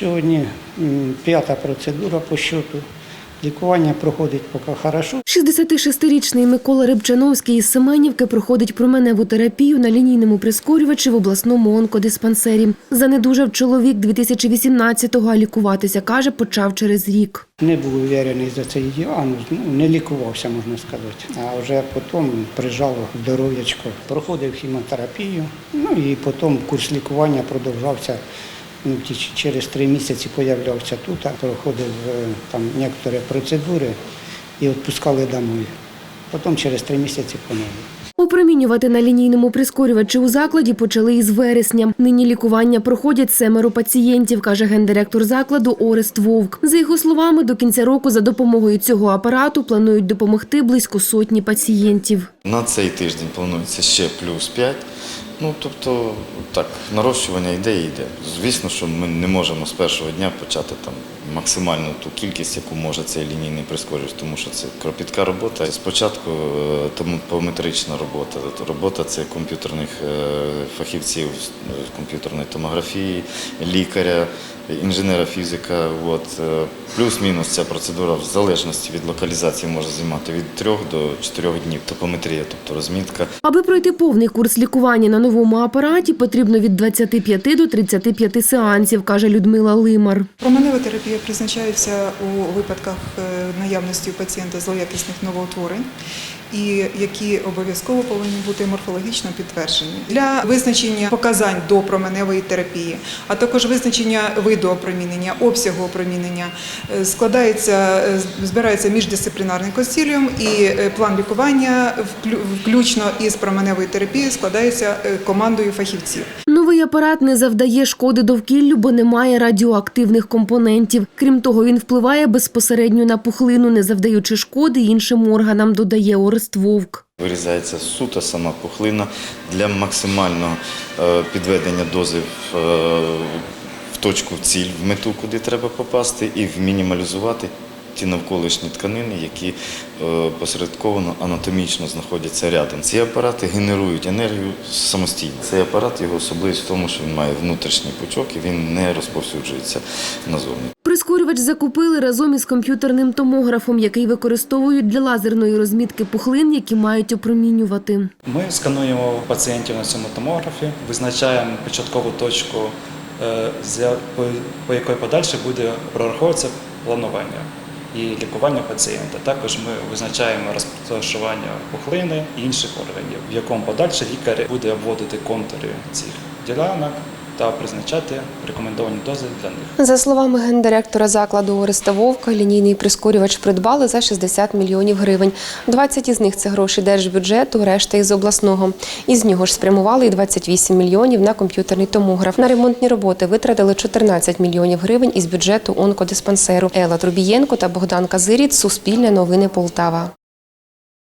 Сьогодні п'ята процедура по щоту. Лікування проходить поки хорошо. 66-річний Микола Рибчановський із Семенівки проходить променеву терапію на лінійному прискорювачі в обласному онкодиспансері. Занедужав чоловік 2018-го, а лікуватися, каже, почав через рік. Не був уверений за цей діагноз, ну, не лікувався, можна сказати. А вже потім прижало здоров'ячко. Проходив хіміотерапію, ну і потім курс лікування продовжався. Ну, через три місяці появлявся тут, а проходив е, там некоторі процедури і відпускали домой. Потім через три місяці поновили. Опромінювати на лінійному прискорювачі у закладі почали із вересня. Нині лікування проходять семеро пацієнтів, каже гендиректор закладу Орест Вовк. За його словами, до кінця року за допомогою цього апарату планують допомогти близько сотні пацієнтів. На цей тиждень планується ще плюс 5. Ну, тобто, так, нарощування йде і йде. Звісно, що ми не можемо з першого дня почати там максимальну ту кількість, яку може цей лінійний прискорювач, тому що це кропітка робота. Спочатку томопометрична томометрична робота. Тобто Робота це комп'ютерних е, фахівців е, комп'ютерної томографії, лікаря, інженера фізика. От. Е, Плюс-мінус ця процедура в залежності від локалізації може займати від 3 до 4 днів. Топометрія, тобто розмітка. Аби пройти повний курс лікування на новому апараті, потрібно від 25 до 35 сеансів, каже Людмила Лимар. Променева терапія призначається у випадках е, наявності у пацієнта злоякісних новоутворень, і які обов'язково повинні бути морфологічно підтверджені для визначення показань до променевої терапії, а також визначення виду опромінення, обсягу опромінення е, складається, е, збирається міждисциплінарний консиліум, і е, план лікування включно із променевою терапією складається командою фахівців. Новий апарат не завдає шкоди довкіллю, бо не має радіоактивних компонентів. Крім того, він впливає безпосередньо на пухлину, не завдаючи шкоди іншим органам, додає Орест Вовк. Вирізається суто сама пухлина для максимального е, підведення дози в, е, в точку в ціль, в мету, куди треба попасти, і мінімалізувати ті навколишні тканини, які е, посередковано анатомічно знаходяться рядом. Ці апарати генерують енергію самостійно. Цей апарат його особливість в тому, що він має внутрішній пучок і він не розповсюджується назовні. Прискорювач закупили разом із комп'ютерним томографом, який використовують для лазерної розмітки пухлин, які мають опромінювати. Ми скануємо пацієнтів на цьому томографі, визначаємо початкову точку, е, по якої подальше буде прораховуватися планування і лікування пацієнта. Також ми визначаємо розташування пухлини інших органів, в якому подальше лікар буде обводити контури цих ділянок та призначати рекомендовані дози для них. За словами гендиректора закладу Ореста Вовка, лінійний прискорювач придбали за 60 мільйонів гривень. 20 із них це гроші держбюджету, решта із обласного. Із нього ж спрямували і 28 мільйонів на комп'ютерний томограф. На ремонтні роботи витратили 14 мільйонів гривень із бюджету онкодиспансеру. Елла Трубієнко та Богдан Казиріт. Суспільне новини Полтава.